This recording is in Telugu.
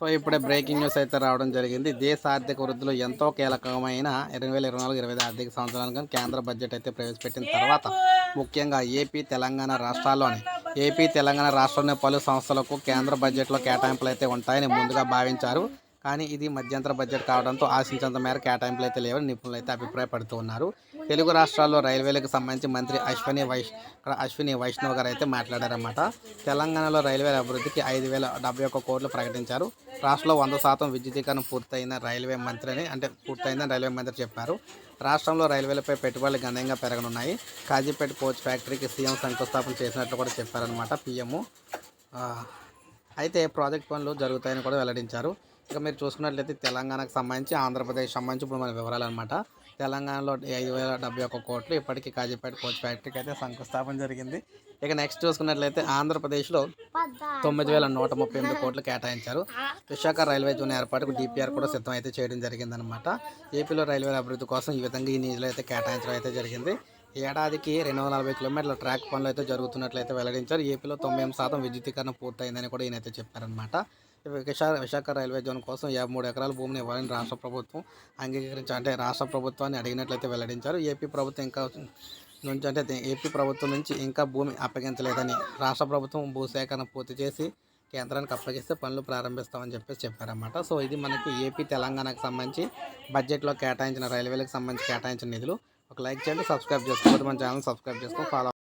సో ఇప్పుడే బ్రేకింగ్ న్యూస్ అయితే రావడం జరిగింది. దేశ ఆర్థిక వృద్ధిలో ఎంతో కీలకమైన రెండు వేల ఇరవై నాలుగు ఇరవై ఐదు ఆర్థిక సంవత్సరానికి కేంద్ర బడ్జెట్ అయితే ప్రవేశపెట్టిన తర్వాత ముఖ్యంగా ఏపీ తెలంగాణ రాష్ట్రాల్లోని ఏపీ తెలంగాణ రాష్ట్రంలోని పలు సంస్థలకు కేంద్ర బడ్జెట్లో కేటాయింపులు అయితే ఉంటాయని ముందుగా భావించారు. కానీ ఇది మధ్యంతర బడ్జెట్ కావడంతో ఆశించినంత మేర కేటాయింపులు అయితే లేవని నిపుణులు అయితే అభిప్రాయపడుతూ ఉన్నారు. తెలుగు రాష్ట్రాల్లో రైల్వేలకు సంబంధించి మంత్రి అశ్విని వైష్ అశ్విని వైష్ణవ్ గారు అయితే మాట్లాడారన్నమాట. తెలంగాణలో రైల్వేల అభివృద్ధికి ఐదు వేల డెబ్బై ఒక్క కోట్లు ప్రకటించారు. రాష్ట్రంలో వంద శాతం విద్యుదీకరణ పూర్తయిన రైల్వే మంత్రి అని అంటే పూర్తయిందని రైల్వే మంత్రి చెప్పారు. రాష్ట్రంలో రైల్వేలపై పెట్టుబడులు గణనీయంగా పెరగనున్నాయి. కాజీపేట కోచ్ ఫ్యాక్టరీకి సీఎం శంకుస్థాపన చేసినట్లు కూడా చెప్పారనమాట పీఎం. అయితే ప్రాజెక్ట్ పనులు జరుగుతాయని కూడా వెల్లడించారు. ఇక మీరు చూసుకున్నట్లయితే తెలంగాణకు సంబంధించి ఆంధ్రప్రదేశ్ సంబంధించి ఇప్పుడు మన వివరాలు అనమాట తెలంగాణలో ఐదు వేల డెబ్బై ఒక్క కోట్లు ఇప్పటికీ కాజీపేట కోచ్ ఫ్యాక్టరీకి అయితే శంకుస్థాపన జరిగింది. ఇక నెక్స్ట్ చూసుకున్నట్లయితే ఆంధ్రప్రదేశ్లో తొమ్మిది వేల నూట ముప్పై ఎనిమిది కోట్లు కేటాయించారు. విశాఖ రైల్వే జోన్ ఏర్పాటుకు డిపిఆర్ కూడా సిద్ధం అయితే చేయడం జరిగిందనమాట ఏపీలో రైల్వే అభివృద్ధి కోసం ఈ విధంగా ఈ నిధులు అయితే కేటాయించడం అయితే జరిగింది. ఏడాదికి రెండు వందల నలభై కిలోమీటర్ల ట్రాక్ పనులు అయితే జరుగుతున్నట్లయితే వెల్లడించారు. ఏపీలో తొంభై శాతం విద్యుతీకరణ పూర్తయిందని కూడా ఈయనైతే చెప్పారనమాట విశాఖ విశాఖ రైల్వే జోన్ కోసం యాభై మూడు ఎకరాల భూమిని ఇవ్వాలని రాష్ట్ర ప్రభుత్వం అంగీకరించి అంటే రాష్ట్ర ప్రభుత్వాన్ని అడిగినట్లయితే వెల్లడించారు. ఏపీ ప్రభుత్వం ఇంకా నుంచి అంటే ఏపీ ప్రభుత్వం నుంచి ఇంకా భూమి అప్పగించలేదని రాష్ట్ర ప్రభుత్వం భూసేకరణ పూర్తి చేసి కేంద్రానికి అప్పగిస్తే పనులు ప్రారంభిస్తామని చెప్పేసి చెప్పారన్నమాట. సో ఇది మనకి ఏపీ తెలంగాణకు సంబంధించి బడ్జెట్లో కేటాయించిన రైల్వేలకు సంబంధించి కేటాయించిన నిధులు. ఒక లైక్ చేయండి సబ్స్క్రైబ్ చేసుకోకపోతే మన ఛానల్ సబ్స్క్రైబ్ చేసుకొని ఫాలో